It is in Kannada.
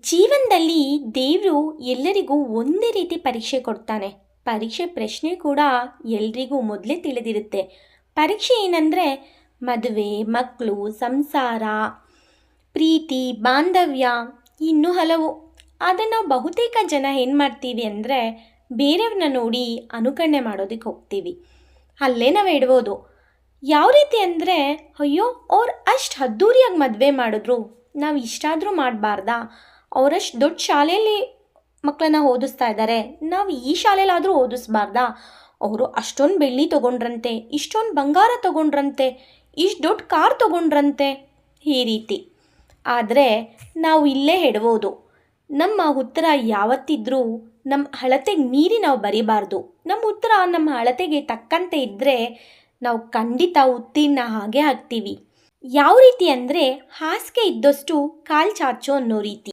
ಜೀವನದಲ್ಲಿ ದೇವರು ಎಲ್ಲರಿಗೂ ಒಂದೇ ರೀತಿ ಪರೀಕ್ಷೆ ಕೊಡ್ತಾನೆ. ಪರೀಕ್ಷೆ ಪ್ರಶ್ನೆ ಕೂಡ ಎಲ್ರಿಗೂ ಮೊದಲೇ ತಿಳಿದಿರುತ್ತೆ. ಪರೀಕ್ಷೆ ಏನಂದರೆ ಮದುವೆ ಮಕ್ಕಳು ಸಂಸಾರ, ಪ್ರೀತಿ, ಬಾಂಧವ್ಯ, ಇನ್ನೂ ಹಲವು. ಅದನ್ನು ಬಹುತೇಕ ಜನ ಏನು ಮಾಡ್ತೀವಿ ಅಂದರೆ ಬೇರೆಯವ್ರನ್ನ ನೋಡಿ ಅನುಕರಣೆ ಮಾಡೋದಕ್ಕೆ ಹೋಗ್ತೀವಿ. ಅಲ್ಲೇ ನಾವು ಇಡ್ಬೋದು. ಯಾವ ರೀತಿ ಅಂದರೆ, ಅಯ್ಯೋ, ಅವ್ರು ಅಷ್ಟು ಅದ್ದೂರಿಯಾಗಿ ಮದುವೆ ಮಾಡಿದ್ರು, ನಾವು ಇಷ್ಟಾದರೂ ಮಾಡಬಾರ್ದಾ? ಅವರಷ್ಟು ದೊಡ್ಡ ಶಾಲೆಯಲ್ಲಿ ಮಕ್ಕಳನ್ನ ಓದಿಸ್ತಾ ಇದ್ದಾರೆ ನಾವು ಈ ಶಾಲೆಯಲ್ಲಾದರೂ ಓದಿಸ್ಬಾರ್ದಾ? ಅವರು ಅಷ್ಟೊಂದು ಬೆಳ್ಳಿ ತೊಗೊಂಡ್ರಂತೆ, ಇಷ್ಟೊಂದು ಬಂಗಾರ ತೊಗೊಂಡ್ರಂತೆ, ಇಷ್ಟು ದೊಡ್ಡ ಕಾರ್ ತೊಗೊಂಡ್ರಂತೆ, ಈ ರೀತಿ. ಆದರೆ ನಾವು ಇಲ್ಲೇ ಹೆಡ್ಬೋದು. ನಮ್ಮ ಉತ್ತರ ಯಾವತ್ತಿದ್ರೂ ನಮ್ಮ ಅಳತೆಗೆ ಮೀರಿ ನಾವು ಬರಿಬಾರ್ದು. ನಮ್ಮ ಉತ್ತರ ನಮ್ಮ ಅಳತೆಗೆ ತಕ್ಕಂತೆ ಇದ್ದರೆ ನಾವು ಖಂಡಿತ ಉತ್ತೀರ್ಣ ಹಾಗೆ ಆಗ್ತೀವಿ. ಯಾವ ರೀತಿ ಅಂದರೆ ಹಾಸಿಗೆ ಇದ್ದಷ್ಟು ಕಾಲು ಚಾಚು ಅನ್ನೋ ರೀತಿ.